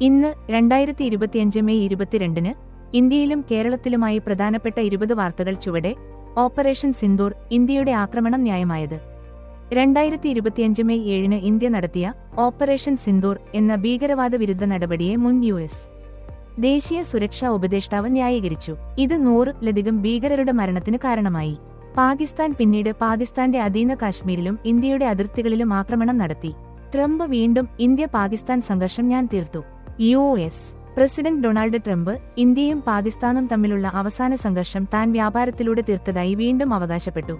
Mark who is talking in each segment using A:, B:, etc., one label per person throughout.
A: ഇന്ന് രണ്ടായിരത്തി ഇരുപത്തിയഞ്ച് മെയ് ഇരുപത്തിരണ്ടിന് ഇന്ത്യയിലും കേരളത്തിലുമായി പ്രധാനപ്പെട്ട ഇരുപത് വാർത്തകൾ ചുവടെ ഓപ്പറേഷൻ സിന്ദൂർ ഇന്ത്യയുടെ ആക്രമണം ന്യായമായത്. രണ്ടായിരത്തി ഇരുപത്തിയഞ്ച് മെയ് ഏഴിന് ഇന്ത്യ നടത്തിയ ഓപ്പറേഷൻ സിന്ദൂർ എന്ന ഭീകരവാദ വിരുദ്ധ നടപടിയെ മുൻ യു എസ് ദേശീയ സുരക്ഷാ ഉപദേഷ്ടാവ് ന്യായീകരിച്ചു. ഇത് നൂറിലധികം ഭീകരരുടെ മരണത്തിന് കാരണമായി. പാകിസ്ഥാൻ പിന്നീട് പാകിസ്ഥാന്റെ അധീന കാശ്മീരിലും ഇന്ത്യയുടെ അതിർത്തികളിലും ആക്രമണം നടത്തി. ട്രംപ് വീണ്ടും ഇന്ത്യ പാകിസ്ഥാൻ സംഘർഷം ഞാൻ തീർത്തു. U S. President Donald Trump ഇന്ത്യയും പാകിസ്ഥാനും തമ്മിലുള്ള അവസാന സംഘർഷം താൻ വ്യാപാരത്തിലൂടെ തീർത്തതായി വീണ്ടും അവകാശപ്പെട്ടു.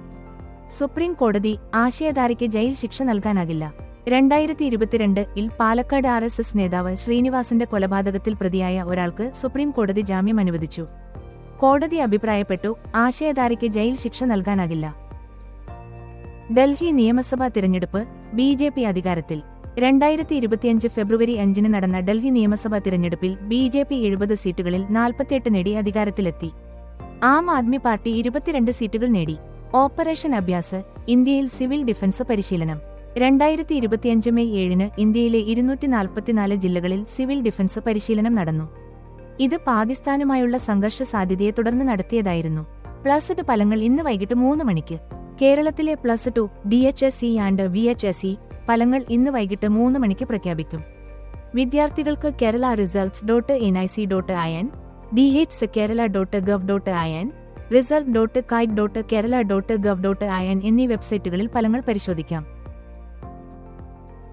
A: സുപ്രീം കോടതി ആശയധാരയ്ക്ക് ജയിൽ ശിക്ഷ നൽകാനാകില്ല. രണ്ടായിരത്തി ഇരുപത്തിരണ്ട് ഇൽ പാലക്കാട് ആർ എസ് എസ് നേതാവ് ശ്രീനിവാസന്റെ കൊലപാതകത്തിൽ പ്രതിയായ ഒരാൾക്ക് സുപ്രീം കോടതി ജാമ്യം അനുവദിച്ചു. കോടതി അഭിപ്രായപ്പെട്ടു ആശയധാരയ്ക്ക് ജയിൽ ശിക്ഷ നൽകാനാകില്ല. ഡൽഹി നിയമസഭാ തിരഞ്ഞെടുപ്പ് ബി അധികാരത്തിൽ. രണ്ടായിരത്തി ഇരുപത്തിയഞ്ച് ഫെബ്രുവരി അഞ്ചിന് നടന്ന ഡൽഹി നിയമസഭാ തിരഞ്ഞെടുപ്പിൽ ബി ജെ പി എഴുപത് സീറ്റുകളിൽ നാൽപ്പത്തിയെട്ട് നേടി അധികാരത്തിലെത്തി. ആം ആദ്മി പാർട്ടി ഇരുപത്തിരണ്ട് സീറ്റുകൾ നേടി. ഓപ്പറേഷൻ അഭ്യാസ് ഇന്ത്യയിൽ സിവിൽ ഡിഫൻസ് പരിശീലനം. രണ്ടായിരത്തി ഇരുപത്തിയഞ്ച് മെയ് ഏഴിന് ഇന്ത്യയിലെ ഇരുന്നൂറ്റി നാൽപ്പത്തിനാല് ജില്ലകളിൽ സിവിൽ ഡിഫൻസ് പരിശീലനം നടന്നു. ഇത് പാകിസ്ഥാനുമായുള്ള സംഘർഷ സാധ്യതയെ തുടർന്ന് നടത്തിയതായിരുന്നു. പ്ലസ് ടു ഫലങ്ങൾ ഇന്ന് വൈകിട്ട് മൂന്ന് മണിക്ക്. കേരളത്തിലെ plus two D H S C and V H S C ഫലങ്ങൾ ഇന്ന് വൈകിട്ട് മൂന്ന് മണിക്ക് പ്രഖ്യാപിക്കും. വിദ്യാർത്ഥികൾക്ക് Kerala results dot N I C dot I N D H Kerala dot gov dot I N result dot kite dot Kerala dot gov dot I N എന്നീ വെബ്സൈറ്റുകളിൽ ഫലങ്ങൾ പരിശോധിക്കാം.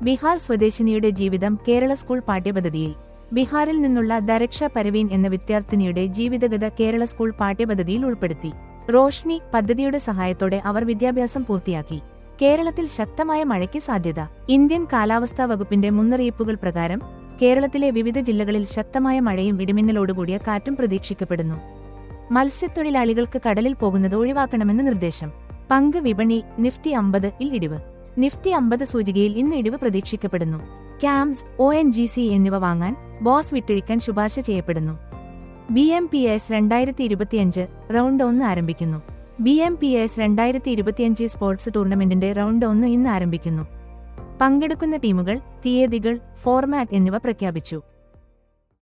A: ബീഹാർ സ്വദേശിനിയുടെ ജീവിതം കേരള സ്കൂൾ പാഠ്യപദ്ധതിയിൽ. ബീഹാറിൽ നിന്നുള്ള ദരക്ഷ പരവീൻ എന്ന വിദ്യാർത്ഥിനിയുടെ ജീവിതഗത കേരള സ്കൂൾ പാഠ്യപദ്ധതിയിൽ ഉൾപ്പെടുത്തി. റോഷ്നി പദ്ധതിയുടെ സഹായത്തോടെ അവർ വിദ്യാഭ്യാസം പൂർത്തിയാക്കി. കേരളത്തിൽ ശക്തമായ മഴയ്ക്ക് സാധ്യത. ഇന്ത്യൻ കാലാവസ്ഥാ വകുപ്പിന്റെ മുന്നറിയിപ്പുകൾ പ്രകാരം കേരളത്തിലെ വിവിധ ജില്ലകളിൽ ശക്തമായ മഴയും ഇടിമിന്നലോടുകൂടിയ കാറ്റും പ്രതീക്ഷിക്കപ്പെടുന്നു. മത്സ്യത്തൊഴിലാളികൾക്ക് കടലിൽ പോകുന്നത് ഒഴിവാക്കണമെന്ന് നിർദ്ദേശം. പങ്ക് വിപണി നിഫ്റ്റി അമ്പത് ഇൽ ഇടിവ്. നിഫ്റ്റി അമ്പത് സൂചികയിൽ ഇന്ന് ഇടിവ് പ്രതീക്ഷിക്കപ്പെടുന്നു. CAMS O N G C എന്നിവ വാങ്ങാൻ ബോസ് വിട്ടൊഴിക്കാൻ ശുപാർശ ചെയ്യപ്പെടുന്നു. ബി എം പി എസ് രണ്ടായിരത്തി ഇരുപത്തിയഞ്ച് റൗണ്ട് ഒന്ന് ആരംഭിക്കുന്നു. ബി എം പി എസ് രണ്ടായിരത്തി ഇരുപത്തിയഞ്ച് സ്പോർട്സ് ടൂർണമെന്റിന്റെ റൗണ്ട് ഒന്ന് ഇന്ന് ആരംഭിക്കുന്നു. പങ്കെടുക്കുന്ന ടീമുകൾ തീയതികൾ ഫോർമാറ്റ് എന്നിവ പ്രഖ്യാപിച്ചു.